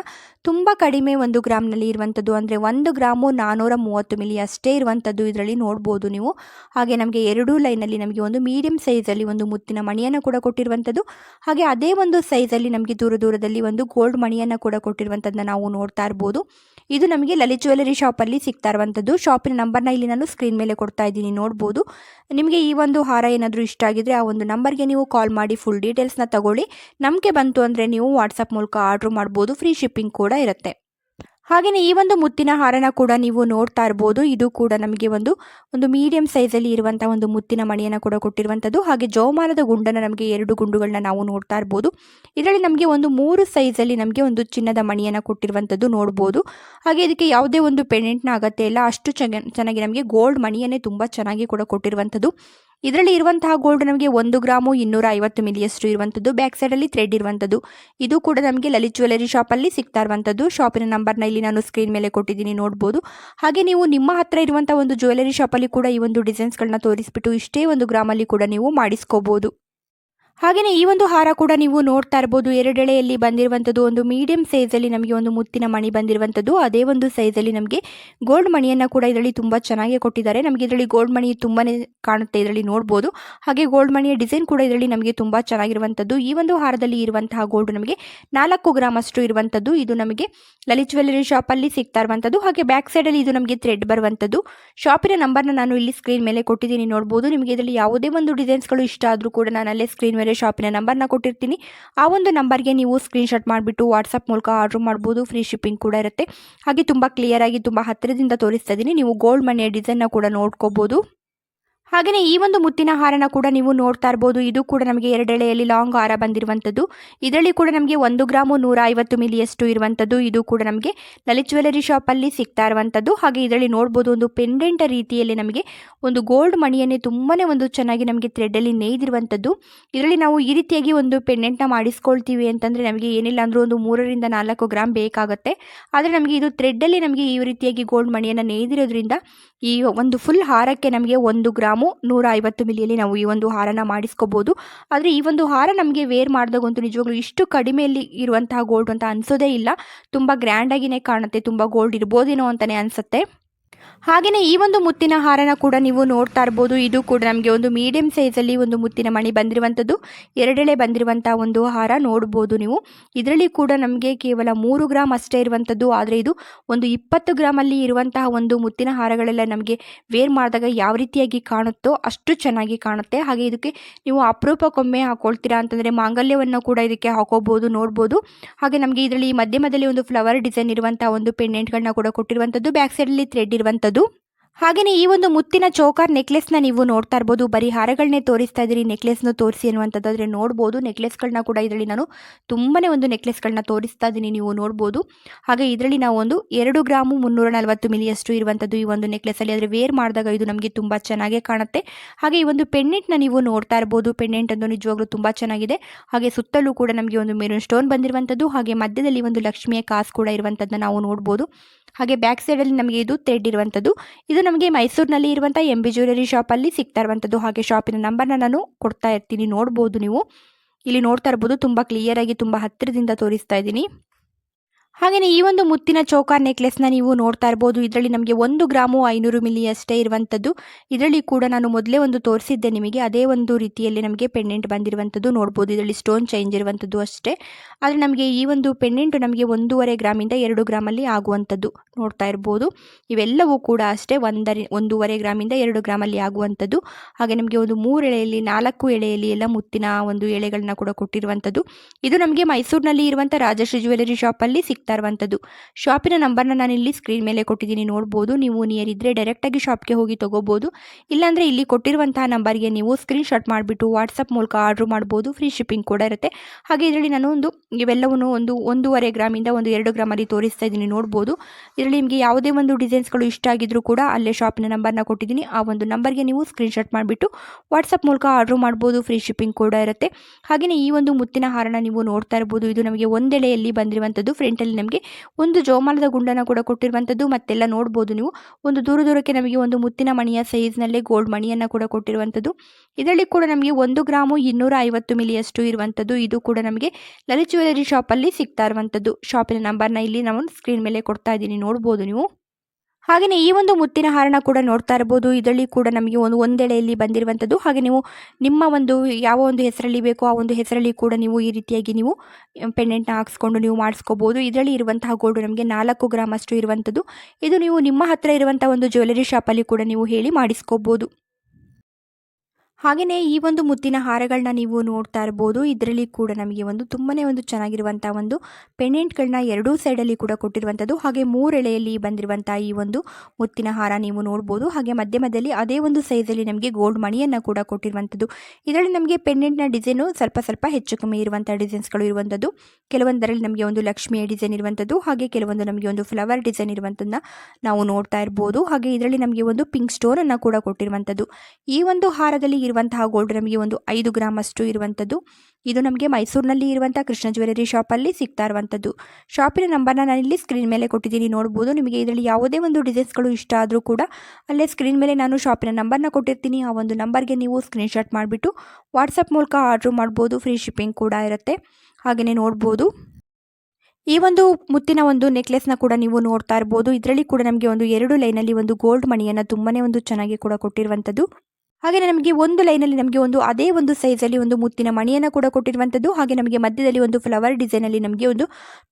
ತುಂಬಾ ಕಡಿಮೆ ಒಂದು ಗ್ರಾಮ್ನಲ್ಲಿ ಇರುವಂತದ್ದು ಅಂದ್ರೆ ಒಂದು ಗ್ರಾಮು ನಾನೂರ ಮೂವತ್ತು ಮಿಲಿ ಅಷ್ಟೇ ಇರುವಂತದ್ದು ಇದರಲ್ಲಿ ನೋಡ್ಬೋದು ನೀವು. ಹಾಗೆ ನಮಗೆ ಎರಡೂ ಅಲ್ಲಿ ನಮಗೆ ಒಂದು ಮೀಡಿಯಂ ಸೈಜ್ ಅಲ್ಲಿ ಒಂದು ಮುತ್ತಿನ ಮಣಿಯನ್ನು ಕೂಡ ಕೊಟ್ಟಿರುವಂತದ್ದು ಹಾಗೆ ಅದೇ ಒಂದು ಸೈಜ್ ಅಲ್ಲಿ ನಮಗೆ ದೂರ ದೂರದಲ್ಲಿ ಒಂದು ಗೋಲ್ಡ್ ಮಣಿಯನ್ನು ಕೂಡ ಕೊಟ್ಟಿರುವಂತದ್ದನ್ನ ನಾವು ನೋಡ್ತಾ ಇರ್ಬೋದು. ಇದು ನಮಗೆ ಲಲಿತ್ ಜ್ಯುವೆಲರಿ ಅಲ್ಲಿ ಸಿಗ್ತಾ ಇರುವಂತದ್ದು ಶಾಪಿನ ನಂಬರ್ನ ಇಲ್ಲಿ ನಾನು ಸ್ಕ್ರೀನ್ ಮೇಲೆ ಕೊಡ್ತಾ ಇದ್ದೀನಿ, ನೋಡ್ಬೋದು. ನಿಮಗೆ ಈ ಒಂದು ಹಾರ ಏನಾದರೂ ಇಷ್ಟ ಆಗಿದ್ರೆ ಆ ಒಂದು ನಂಬರ್ಗೆ ನೀವು ಕಾಲ್ ಮಾಡಿ ಫುಲ್ ಡೀಟೇಲ್ಸ್ನ ತಗೊಳ್ಳಿ. ನಮಗೆ ಬಂತು ಅಂದರೆ ನೀವು ವಾಟ್ಸಪ್ ಮೂಲಕ ಆರ್ಡ್ರ್ ಮಾಡ್ಬೋದು ಫ್ರೀ ಶಿಪ್ಪಿಂಗ್ ಕೂಡ ಇರುತ್ತೆ. ಹಾಗೆಯೇ ಈ ಒಂದು ಮುತ್ತಿನ ಹಾರನ ಕೂಡ ನೀವು ನೋಡ್ತಾ ಇರ್ಬೋದು. ಇದು ಕೂಡ ನಮಗೆ ಒಂದು ಒಂದು ಮೀಡಿಯಂ ಸೈಜಲ್ಲಿ ಇರುವಂಥ ಒಂದು ಮುತ್ತಿನ ಮಣಿಯನ್ನು ಕೂಡ ಕೊಟ್ಟಿರುವಂಥದ್ದು ಹಾಗೆ ಜೋಮಾನದ ಗುಂಡನ್ನು ನಮಗೆ ಎರಡು ಗುಂಡುಗಳನ್ನ ನಾವು ನೋಡ್ತಾ ಇರ್ಬೋದು. ಇದರಲ್ಲಿ ನಮಗೆ ಒಂದು ಮೂರು ಸೈಜಲ್ಲಿ ನಮಗೆ ಒಂದು ಚಿನ್ನದ ಮಣಿಯನ್ನು ಕೊಟ್ಟಿರುವಂಥದ್ದು ನೋಡ್ಬೋದು. ಹಾಗೆ ಇದಕ್ಕೆ ಯಾವುದೇ ಒಂದು ಪೆಂಡೆಂಟ್ನ ಅಗತ್ಯ ಇಲ್ಲ. ಅಷ್ಟು ಚೆನ್ನ ಚೆನ್ನಾಗಿ ನಮಗೆ ಗೋಲ್ಡ್ ಮಣಿಯನ್ನೇ ತುಂಬ ಚೆನ್ನಾಗಿ ಕೂಡ ಕೊಟ್ಟಿರುವಂಥದ್ದು ಇದರಲ್ಲಿ ಇರುವಂತಹ ಗೋಲ್ಡ್ ನಮಗೆ ಒಂದು ಗ್ರಾಮು ಇನ್ನೂರ ಐವತ್ತು ಮಿಲಿಯಷ್ಟು ಇರುವಂಥದ್ದು ಬ್ಯಾಕ್ ಸೈಡಲ್ಲಿ ಥ್ರೆಡ್ ಇರುವಂಥದ್ದು ಇದು ಕೂಡ ನಮಗೆ ಲಲಿತ್ ಜ್ಯುವೆಲರಿ ಶಾಪಲ್ಲಿ ಸಿಗ್ತಾ ಇರುವಂಥದ್ದು ಶಾಪಿನ ನಂಬರ್ನ ಇಲ್ಲಿ ನಾನು ಸ್ಕ್ರೀನ್ ಮೇಲೆ ಕೊಟ್ಟಿದ್ದೀನಿ, ನೋಡ್ಬೋದು. ಹಾಗೆ ನೀವು ನಿಮ್ಮ ಹತ್ರ ಇರುವಂಥ ಒಂದು ಜ್ಯುವೆಲರಿ ಶಾಪಲ್ಲಿ ಕೂಡ ಈ ಒಂದು ಡಿಸೈನ್ಸ್ಗಳನ್ನ ತೋರಿಸ್ಬಿಟ್ಟು ಇಷ್ಟೇ ಒಂದು ಗ್ರಾಮಲ್ಲಿ ಕೂಡ ನೀವು ಮಾಡಿಸ್ಕೋಬೋದು. ಹಾಗೆಯೇ ಈ ಒಂದು ಹಾರ ಕೂಡ ನೀವು ನೋಡ್ತಾ ಇರ್ಬೋದು. ಎರಡೆಳೆಯಲ್ಲಿ ಬಂದಿರುವಂಥದ್ದು ಒಂದು ಮೀಡಿಯಂ ಸೈಜಲ್ಲಿ ನಮಗೆ ಒಂದು ಮುತ್ತಿನ ಮಣಿ ಬಂದಿರುವಂಥದ್ದು. ಅದೇ ಒಂದು ಸೈಜಲ್ಲಿ ನಮಗೆ ಗೋಲ್ಡ್ ಮಣಿಯನ್ನು ಕೂಡ ಇದರಲ್ಲಿ ತುಂಬ ಚೆನ್ನಾಗಿ ಕೊಟ್ಟಿದ್ದಾರೆ. ನಮಗೆ ಇದರಲ್ಲಿ ಗೋಲ್ಡ್ ಮಣಿ ತುಂಬಾ ಕಾಣುತ್ತೆ ಇದರಲ್ಲಿ ನೋಡ್ಬೋದು. ಹಾಗೆ ಗೋಲ್ಡ್ ಮಣಿಯ ಡಿಸೈನ್ ಕೂಡ ಇದರಲ್ಲಿ ನಮಗೆ ತುಂಬ ಚೆನ್ನಾಗಿರುವಂಥದ್ದು. ಈ ಒಂದು ಹಾರದಲ್ಲಿ ಇರುವಂತಹ ಗೋಲ್ಡ್ ನಮಗೆ ನಾಲ್ಕು ಗ್ರಾಮ್ ಅಷ್ಟು ಇರುವಂಥದ್ದು. ಇದು ನಮಗೆ ಲಲಿತ್ ಜ್ಯುವೆಲರಿ ಶಾಪಲ್ಲಿ ಸಿಗ್ತಾ ಇರುವಂಥದ್ದು. ಹಾಗೆ ಬ್ಯಾಕ್ ಸೈಡಲ್ಲಿ ಇದು ನಮಗೆ ಥ್ರೆಡ್ ಬರುವಂಥದ್ದು. ಶಾಪಿನ ನಂಬರ್ನ ನಾನು ಇಲ್ಲಿ ಸ್ಕ್ರೀನ್ ಮೇಲೆ ಕೊಟ್ಟಿದ್ದೀನಿ. ನೋಡ್ಬೋದು. ನಿಮಗೆ ಇದರಲ್ಲಿ ಯಾವುದೇ ಒಂದು ಡಿಸೈನ್ಸ್ಗಳು ಇಷ್ಟ ಆದರೂ ಕೂಡ ನಾನು ಅಲ್ಲೇ ಸ್ಕ್ರೀನ್ ಮೇಲೆ ಶಾಪಿನ ನಂಬರ್ನ ಕೊಟ್ಟಿರ್ತೀನಿ. ಆ ಒಂದು ನಂಬರ್ಗೆ ನೀವು ಸ್ಕ್ರೀನ್ಶಾಟ್ ಮಾಡಿಬಿಟ್ಟು ವಾಟ್ಸಪ್ ಮೂಲಕ ಆರ್ಡ್ರ್ ಮಾಡ್ಬೋದು. ಫ್ರೀ ಶಿಪ್ಪಿಂಗ್ ಕೂಡ ಇರುತ್ತೆ. ಹಾಗೆ ತುಂಬ ಕ್ಲಿಯರಾಗಿ ತುಂಬ ಹತ್ತಿರದಿಂದ ತೋರಿಸ್ತಾ ಇದ್ದೀನಿ. ನೀವು ಗೋಲ್ಡ್ ಮನೆಯ ಡಿಸೈನ್ನ ಕೂಡ ನೋಡ್ಕೋಬೋದು. ಹಾಗೆಯೇ ಈ ಒಂದು ಮುತ್ತಿನ ಹಾರನ ಕೂಡ ನೀವು ನೋಡ್ತಾ ಇರ್ಬೋದು. ಇದು ಕೂಡ ನಮಗೆ ಎರಡೆಳೆಯಲ್ಲಿ ಲಾಂಗ್ ಹಾರ ಬಂದಿರುವಂಥದ್ದು. ಇದರಲ್ಲಿ ಕೂಡ ನಮಗೆ ಒಂದು ಗ್ರಾಮು ನೂರ ಐವತ್ತು ಮಿಲಿಯಷ್ಟು ಇರುವಂಥದ್ದು. ಇದು ಕೂಡ ನಮಗೆ ಲಲಿತ್ ಜ್ಯುವೆಲರಿ ಶಾಪಲ್ಲಿ ಸಿಗ್ತಾ ಇರುವಂಥದ್ದು. ಹಾಗೆ ಇದರಲ್ಲಿ ನೋಡ್ಬೋದು ಒಂದು ಪೆಂಡೆಂಟ್ ರೀತಿಯಲ್ಲಿ ನಮಗೆ ಒಂದು ಗೋಲ್ಡ್ ಮಣಿಯನ್ನೇ ತುಂಬಾ ಒಂದು ಚೆನ್ನಾಗಿ ನಮಗೆ ಥ್ರೆಡ್ಡಲ್ಲಿ ನೇಯ್ದಿರುವಂಥದ್ದು. ಇದರಲ್ಲಿ ನಾವು ಈ ರೀತಿಯಾಗಿ ಒಂದು ಪೆಂಡೆಂಟ್ನ ಮಾಡಿಸ್ಕೊಳ್ತೀವಿ ಅಂತಂದರೆ ನಮಗೆ ಏನಿಲ್ಲ ಅಂದರೂ ಒಂದು ಮೂರರಿಂದ ನಾಲ್ಕು ಗ್ರಾಮ್ ಬೇಕಾಗುತ್ತೆ. ಆದರೆ ನಮಗೆ ಇದು ಥ್ರೆಡ್ಡಲ್ಲಿ ನಮಗೆ ಈ ರೀತಿಯಾಗಿ ಗೋಲ್ಡ್ ಮಣಿಯನ್ನು ನೇಯ್ದಿರೋದ್ರಿಂದ ಈ ಒಂದು ಫುಲ್ ಹಾರಕ್ಕೆ ನಮಗೆ ಒಂದು ಗ್ರಾಮು ನೂರ ಐವತ್ತು ಮಿಲಿಯಲ್ಲಿ ನಾವು ಈ ಒಂದು ಹಾರನ ಮಾಡಿಸ್ಕೋಬೋದು. ಆದರೆ ಈ ಒಂದು ಹಾರ ನಮಗೆ ವೇರ್ ಮಾಡಿದಾಗಂತೂ ನಿಜವಾಗ್ಲೂ ಇಷ್ಟು ಕಡಿಮೆಯಲ್ಲಿ ಇರುವಂತಹ ಗೋಲ್ಡ್ ಅಂತ ಅನಿಸೋದೇ ಇಲ್ಲ. ತುಂಬ ಗ್ರ್ಯಾಂಡಾಗಿಯೇ ಕಾಣುತ್ತೆ, ತುಂಬ ಗೋಲ್ಡ್ ಇರ್ಬೋದೇನೋ ಅಂತಲೇ ಅನಿಸುತ್ತೆ. ಹಾಗೆಯೇ ಈ ಒಂದು ಮುತ್ತಿನ ಹಾರನ ಕೂಡ ನೀವು ನೋಡ್ತಾ ಇರ್ಬೋದು. ಇದು ಕೂಡ ನಮಗೆ ಒಂದು ಮೀಡಿಯಂ ಸೈಜಲ್ಲಿ ಒಂದು ಮುತ್ತಿನ ಮಣಿ ಬಂದಿರುವಂಥದ್ದು. ಎರಡೆಳೆ ಬಂದಿರುವಂಥ ಒಂದು ಹಾರ ನೋಡ್ಬೋದು ನೀವು. ಇದರಲ್ಲಿ ಕೂಡ ನಮಗೆ ಕೇವಲ ಮೂರು ಗ್ರಾಮ್ ಅಷ್ಟೇ ಇರುವಂಥದ್ದು. ಆದರೆ ಇದು ಒಂದು ಇಪ್ಪತ್ತು ಗ್ರಾಮಲ್ಲಿ ಇರುವಂತಹ ಒಂದು ಮುತ್ತಿನ ಹಾರಗಳೆಲ್ಲ ನಮಗೆ ವೇರ್ ಮಾಡಿದಾಗ ಯಾವ ರೀತಿಯಾಗಿ ಕಾಣುತ್ತೋ ಅಷ್ಟು ಚೆನ್ನಾಗಿ ಕಾಣುತ್ತೆ. ಹಾಗೆ ಇದಕ್ಕೆ ನೀವು ಅಪರೂಪಕ್ಕೊಮ್ಮೆ ಹಾಕೊಳ್ತೀರಾ ಅಂತಂದರೆ ಮಾಂಗಲ್ಯವನ್ನು ಕೂಡ ಇದಕ್ಕೆ ಹಾಕೋಬೋದು, ನೋಡ್ಬೋದು. ಹಾಗೆ ನಮಗೆ ಇದರಲ್ಲಿ ಮಧ್ಯ ಮಧ್ಯದಲ್ಲಿ ಒಂದು ಫ್ಲವರ್ ಡಿಸೈನ್ ಇರುವಂತಹ ಒಂದು ಪೆಂಡೆಂಟ್ಗಳನ್ನ ಕೂಡ ಕೊಟ್ಟಿರುವಂಥದ್ದು. ಬ್ಯಾಕ್ ಸೈಡಲ್ಲಿ ಥ್ರೆಡ್ ಇರುವಂಥದ್ದು. ಹಾಗೆಯೇ ಈ ಒಂದು ಮುತ್ತಿನ ಚೌಕಾರ್ ನೆಕ್ಲೆಸ್ನ ನೀವು ನೋಡ್ತಾ ಇರ್ಬೋದು. ಬರೀ ಹಾರಗಳನ್ನೇ ತೋರಿಸ್ತಾ ಇದ್ದೀರಿ. ನೆಕ್ಲೆಸ್ನ ತೋರಿಸಿ ಅನ್ನುವಂಥದ್ದಾದರೆ ನೋಡ್ಬೋದು. ನೆಕ್ಲೆಸ್ಗಳನ್ನ ಕೂಡ ಇದರಲ್ಲಿ ನಾನು ತುಂಬಾ ಒಂದು ನೆಕ್ಲೆಸ್ಗಳನ್ನ ತೋರಿಸ್ತಾ ಇದ್ದೀನಿ ನೀವು ನೋಡ್ಬೋದು. ಹಾಗೆ ಇದರಲ್ಲಿ ನಾವು ಒಂದು ಎರಡು ಗ್ರಾಮು ಮುನ್ನೂರ ನಲವತ್ತು ಮಿಲಿಯಷ್ಟು ಇರುವಂಥದ್ದು ಈ ಒಂದು ನೆಕ್ಲೆಸಲ್ಲಿ ಆದರೆ ವೇರ್ ಮಾಡಿದಾಗ ಇದು ನಮಗೆ ತುಂಬ ಚೆನ್ನಾಗೇ ಕಾಣುತ್ತೆ. ಹಾಗೆ ಈ ಒಂದು ಪೆಂಡೆಂಟ್ನ ನೀವು ನೋಡ್ತಾ ಇರ್ಬೋದು. ಪೆಂಡೆಂಟ್ ಅಂದು ನಿಜವಾಗ್ಲೂ ತುಂಬ ಚೆನ್ನಾಗಿದೆ. ಹಾಗೆ ಸುತ್ತಲೂ ಕೂಡ ನಮಗೆ ಒಂದು ಮೆರೂನ್ ಸ್ಟೋನ್ ಬಂದಿರುವಂಥದ್ದು. ಹಾಗೆ ಮಧ್ಯದಲ್ಲಿ ಒಂದು ಲಕ್ಷ್ಮಿಯ ಕಾಸು ಕೂಡ ಇರುವಂಥದ್ದನ್ನ ನಾವು ನೋಡ್ಬೋದು. ಹಾಗೆ ಬ್ಯಾಕ್ ಸೈಡಲ್ಲಿ ನಮಗೆ ಇದು ಥ್ರೆಡ್ ಇರುವಂಥದ್ದು ಇದು ನಮಗೆ ಮೈಸೂರಿನಲ್ಲಿ ಇರುವಂಥ ಎಂ ಬಿ ಜ್ಯುವೆಲರಿ ಶಾಪಲ್ಲಿ ಸಿಗ್ತಾ ಇರುವಂಥದ್ದು ಹಾಗೆ ಶಾಪಿನ ನಂಬರ್ನ ನಾನು ಕೊಡ್ತಾ ಇರ್ತೀನಿ. ನೋಡ್ಬೋದು ನೀವು. ಇಲ್ಲಿ ನೋಡ್ತಾ ಇರ್ಬೋದು. ತುಂಬ ಕ್ಲಿಯರಾಗಿ ತುಂಬ ಹತ್ತಿರದಿಂದ ತೋರಿಸ್ತಾ ಇದ್ದೀನಿ. ಹಾಗೆಯೇ ಈ ಒಂದು ಮುತ್ತಿನ ಚೌಕಾರ್ ನೆಕ್ಲೆಸ್ನ ನೀವು ನೋಡ್ತಾ ಇರ್ಬೋದು. ಇದರಲ್ಲಿ ನಮಗೆ ಒಂದು ಗ್ರಾಮು ಐನೂರು ಮಿಲಿ ಅಷ್ಟೇ ಇರುವಂಥದ್ದು ಇದರಲ್ಲಿ ಕೂಡ ನಾನು ಮೊದಲೇ ಒಂದು ತೋರಿಸಿದ್ದೆ ನಿಮಗೆ. ಅದೇ ಒಂದು ರೀತಿಯಲ್ಲಿ ನಮಗೆ ಪೆಂಡೆಂಟ್ ಬಂದಿರುವಂಥದ್ದು ನೋಡ್ಬೋದು. ಇದರಲ್ಲಿ ಸ್ಟೋನ್ ಚೇಂಜ್ ಇರುವಂಥದ್ದು ಅಷ್ಟೇ. ಆದರೆ ನಮಗೆ ಈ ಒಂದು ಪೆಂಡೆಂಟು ನಮಗೆ ಒಂದೂವರೆ ಗ್ರಾಮಿಂದ ಎರಡು ಗ್ರಾಮಲ್ಲಿ ಆಗುವಂಥದ್ದು ನೋಡ್ತಾ ಇರ್ಬೋದು. ಇವೆಲ್ಲವೂ ಕೂಡ ಅಷ್ಟೇ ಒಂದರಿ, ಒಂದೂವರೆ ಗ್ರಾಮಿಂದ ಎರಡು ಗ್ರಾಮಲ್ಲಿ ಆಗುವಂಥದ್ದು ಹಾಗೆ ನಮಗೆ ಒಂದು ಮೂರು ಎಳೆಯಲ್ಲಿ, ನಾಲ್ಕು ಎಳೆಯಲ್ಲಿ ಎಲ್ಲ ಮುತ್ತಿನ ಒಂದು ಎಳೆಗಳನ್ನ ಕೂಡ ಕೊಟ್ಟಿರುವಂಥದ್ದು ಇದು ನಮಗೆ ಮೈಸೂರಿನಲ್ಲಿ ಇರುವಂಥ ರಾಜಶ್ರೀ ಜ್ಯುವೆಲರಿ ಶಾಪಲ್ಲಿ ಸಿಗ್ತಾ ಇರುವಂಥದ್ದು. ಶಾಪಿನ ನಂಬರ್ನ ನಾನು ಇಲ್ಲಿ ಸ್ಕ್ರೀನ್ ಮೇಲೆ ಕೊಟ್ಟಿದ್ದೀನಿ, ನೋಡ್ಬೋದು. ನೀವು ನಿಯರ್ ಇದ್ದರೆ ಡೈರೆಕ್ಟಾಗಿ ಶಾಪ್ಗೆ ಹೋಗಿ ತೊಗೋಬೋದು. ಇಲ್ಲಾಂದರೆ ಇಲ್ಲಿ ಕೊಟ್ಟಿರುವಂತಹ ನಂಬರ್ಗೆ ನೀವು ಸ್ಕ್ರೀನ್ ಶಾಟ್ ಮಾಡಿಬಿಟ್ಟು ವಾಟ್ಸಪ್ ಮೂಲಕ ಆರ್ಡ್ರ್ ಮಾಡ್ಬೋದು. ಫ್ರೀ ಶಿಪ್ಪಿಂಗ್ ಕೂಡ ಇರುತ್ತೆ. ಹಾಗೆ ಇದರಲ್ಲಿ ನಾನು ಒಂದು, ಇವೆಲ್ಲವನ್ನು ಒಂದು ಒಂದೂವರೆ ಗ್ರಾಮಿಂದ ಒಂದು ಎರಡು ಗ್ರಾಮಲ್ಲಿ ತೋರಿಸ್ತಾ ಇದ್ದೀನಿ, ನೋಡ್ಬೋದು. ಇದರಲ್ಲಿ ನಿಮಗೆ ಯಾವುದೇ ಒಂದು ಡಿಸೈನ್ಸ್ಗಳು ಇಷ್ಟ ಆಗಿದ್ರೂ ಕೂಡ ಅಲ್ಲೇ ಶಾಪಿನ ನಂಬರ್ನ ಕೊಟ್ಟಿದ್ದೀನಿ. ಆ ಒಂದು ನಂಬರ್ಗೆ ನೀವು ಸ್ಕ್ರೀನ್ ಶಾಟ್ ಮಾಡಿಬಿಟ್ಟು ವಾಟ್ಸಪ್ ಮೂಲಕ ಆರ್ಡ್ರ್ ಮಾಡ್ಬೋದು. ಫ್ರೀ ಶಿಪ್ಪಿಂಗ್ ಕೂಡ ಇರುತ್ತೆ. ಹಾಗೆಯೇ ಈ ಒಂದು ಮುತ್ತಿನ ಹಾರನ ನೀವು ನೋಡ್ತಾ ಇರ್ಬೋದು. ಇದು ನಮಗೆ ಒಂದೆಳೆಯಲ್ಲಿ ಬಂದಿರುವಂಥದ್ದು. ಫ್ರಂಟಲ್ಲಿ ನಮಗೆ ಒಂದು ಜೋಮಾಲದ ಗುಂಡನ್ನು ಕೂಡ ಕೊಟ್ಟಿರುವಂಥದ್ದು ಮತ್ತೆಲ್ಲ ನೋಡ್ಬೋದು ನೀವು. ಒಂದು ದೂರ ದೂರಕ್ಕೆ ನಮಗೆ ಒಂದು ಮುತ್ತಿನ ಮಣಿಯ ಸೈಜ್ನಲ್ಲೇ ಗೋಲ್ಡ್ ಮಣಿಯನ್ನು ಕೂಡ ಕೊಟ್ಟಿರುವಂಥದ್ದು. ಇದರಲ್ಲಿ ಕೂಡ ನಮಗೆ ಒಂದು ಗ್ರಾಮು ಇನ್ನೂರ ಐವತ್ತು ಮಿಲಿಯಷ್ಟು ಇರುವಂಥದ್ದು. ಇದು ಕೂಡ ನಮಗೆ ಲಲಿತ್ ಜ್ಯುವೆಲರಿ ಶಾಪಲ್ಲಿ ಸಿಗ್ತಾ ಇರುವಂಥದ್ದು. ಶಾಪಿನ ನಂಬರ್ನ ಇಲ್ಲಿ ನಾವು ಸ್ಕ್ರೀನ್ ಮೇಲೆ ಕೊಡ್ತಾ ಇದ್ದೀನಿ. ನೋಡ್ಬೋದು ನೀವು. ಹಾಗೆಯೇ ಈ ಒಂದು ಮುತ್ತಿನ ಹಾರನ ಕೂಡ ನೋಡ್ತಾ ಇರ್ಬೋದು. ಇದರಲ್ಲಿ ಕೂಡ ನಮಗೆ ಒಂದು ಒಂದೆಳೆಯಲ್ಲಿ ಬಂದಿರುವಂಥದ್ದು. ಹಾಗೆ ನೀವು ನಿಮ್ಮ ಒಂದು ಯಾವ ಒಂದು ಹೆಸರಲ್ಲಿ ಬೇಕೋ ಆ ಒಂದು ಹೆಸರಲ್ಲಿ ಕೂಡ ನೀವು ಈ ರೀತಿಯಾಗಿ ನೀವು ಪೆಂಡೆಂಟ್ನ ಹಾಕ್ಸ್ಕೊಂಡು ನೀವು ಮಾಡಿಸ್ಕೋಬೋದು. ಇದರಲ್ಲಿ ಇರುವಂತಹ ಗೋಲ್ಡ್ ನಮಗೆ ನಾಲ್ಕು ಗ್ರಾಮ್ ಅಷ್ಟು ಇರುವಂಥದ್ದು. ಇದು ನೀವು ನಿಮ್ಮ ಹತ್ತಿರ ಇರುವಂಥ ಒಂದು ಜ್ಯುವೆಲರಿ ಶಾಪಲ್ಲಿ ಕೂಡ ನೀವು ಹೇಳಿ ಮಾಡಿಸ್ಕೋಬೋದು. ಹಾಗೆಯೇ ಈ ಒಂದು ಮುತ್ತಿನ ಹಾರಗಳನ್ನ ನೀವು ನೋಡ್ತಾ ಇರ್ಬೋದು. ಇದರಲ್ಲಿ ಕೂಡ ನಮಗೆ ಒಂದು ತುಂಬಾ ಒಂದು ಚೆನ್ನಾಗಿರುವಂಥ ಒಂದು ಪೆಂಡೆಂಟ್ಗಳನ್ನ ಎರಡೂ ಸೈಡಲ್ಲಿ ಕೂಡ ಕೊಟ್ಟಿರುವಂಥದ್ದು. ಹಾಗೆ ಮೂರೆಳೆಯಲ್ಲಿ ಬಂದಿರುವಂಥ ಈ ಒಂದು ಮುತ್ತಿನ ಹಾರ ನೀವು ನೋಡ್ಬೋದು. ಹಾಗೆ ಮಧ್ಯ ಮಧ್ಯದಲ್ಲಿ ಅದೇ ಒಂದು ಸೈಜಲ್ಲಿ ನಮಗೆ ಗೋಲ್ಡ್ ಮಣಿಯನ್ನು ಕೂಡ ಕೊಟ್ಟಿರುವಂಥದ್ದು. ಇದರಲ್ಲಿ ನಮಗೆ ಪೆಂಡೆಂಟ್ನ ಡಿಸೈನು ಸ್ವಲ್ಪ ಸ್ವಲ್ಪ ಹೆಚ್ಚು ಕಮ್ಮಿ ಇರುವಂಥ ಡಿಸೈನ್ಸ್ಗಳು ಇರುವಂಥದ್ದು. ಕೆಲವೊಂದರಲ್ಲಿ ನಮಗೆ ಒಂದು ಲಕ್ಷ್ಮಿಯ ಡಿಸೈನ್ ಇರುವಂಥದ್ದು. ಹಾಗೆ ಕೆಲವೊಂದು ನಮಗೆ ಒಂದು ಫ್ಲವರ್ ಡಿಸೈನ್ ಇರುವಂಥದ್ದನ್ನ ನಾವು ನೋಡ್ತಾ ಇರ್ಬೋದು. ಹಾಗೆ ಇದರಲ್ಲಿ ನಮಗೆ ಒಂದು ಪಿಂಕ್ ಸ್ಟೋನನ್ನು ಕೂಡ ಕೊಟ್ಟಿರುವಂಥದ್ದು. ಈ ಒಂದು ಹಾರದಲ್ಲಿ ಇರುವಂತಹ ಗೋಲ್ಡ್ ನಮಗೆ ಒಂದು ಐದು ಗ್ರಾಮ್ ಅಷ್ಟು ಇರುವಂಥದ್ದು. ಇದು ನಮಗೆ ಮೈಸೂರಿನಲ್ಲಿ ಇರುವಂಥ ಕೃಷ್ಣ ಜ್ಯುವೆಲರಿ ಶಾಪಲ್ಲಿ ಸಿಗ್ತಾ ಇರುವಂಥದ್ದು. ಶಾಪಿನ ನಂಬರ್ನ ನಾನಿಲ್ಲಿ ಸ್ಕ್ರೀನ್ ಮೇಲೆ ಕೊಟ್ಟಿದ್ದೀನಿ, ನೋಡ್ಬೋದು. ನಿಮಗೆ ಇದರಲ್ಲಿ ಯಾವುದೇ ಒಂದು ಡಿಸೈನ್ಸ್ಗಳು ಇಷ್ಟ ಆದರೂ ಕೂಡ ಅಲ್ಲೇ ಸ್ಕ್ರೀನ್ ಮೇಲೆ ನಾನು ಶಾಪಿನ ನಂಬರ್ನ ಕೊಟ್ಟಿರ್ತೀನಿ. ಆ ಒಂದು ನಂಬರ್ಗೆ ನೀವು ಸ್ಕ್ರೀನ್ಶಾಟ್ ಮಾಡಿಬಿಟ್ಟು ವಾಟ್ಸಪ್ ಮೂಲಕ ಆರ್ಡ್ರ್ ಮಾಡ್ಬೋದು. ಫ್ರೀ ಶಿಪ್ಪಿಂಗ್ ಕೂಡ ಇರುತ್ತೆ. ಹಾಗೆಯೇ ನೋಡ್ಬೋದು. ಈ ಒಂದು ಮುತ್ತಿನ ಒಂದು ನೆಕ್ಲೆಸ್ನ ಕೂಡ ನೀವು ನೋಡ್ತಾ ಇರ್ಬೋದು. ಇದರಲ್ಲಿ ಕೂಡ ನಮಗೆ ಒಂದು ಎರಡು ಲೈನಲ್ಲಿ ಒಂದು ಗೋಲ್ಡ್ ಮಣಿಯನ್ನು ತುಂಬನೇ ಒಂದು ಚೆನ್ನಾಗಿ ಕೂಡ ಕೊಟ್ಟಿರುವಂಥದ್ದು. ಹಾಗೆಯೇ ನಮಗೆ ಒಂದು ಲೈನಲ್ಲಿ ನಮಗೆ ಒಂದು ಅದೇ ಒಂದು ಸೈಜಲ್ಲಿ ಒಂದು ಮುತ್ತಿನ ಮಣಿಯನ್ನು ಕೂಡ ಕೊಟ್ಟಿರುವಂಥದ್ದು, ಹಾಗೆ ನಮಗೆ ಮಧ್ಯದಲ್ಲಿ ಒಂದು ಫ್ಲವರ್ ಡಿಸೈನಲ್ಲಿ ನಮಗೆ ಒಂದು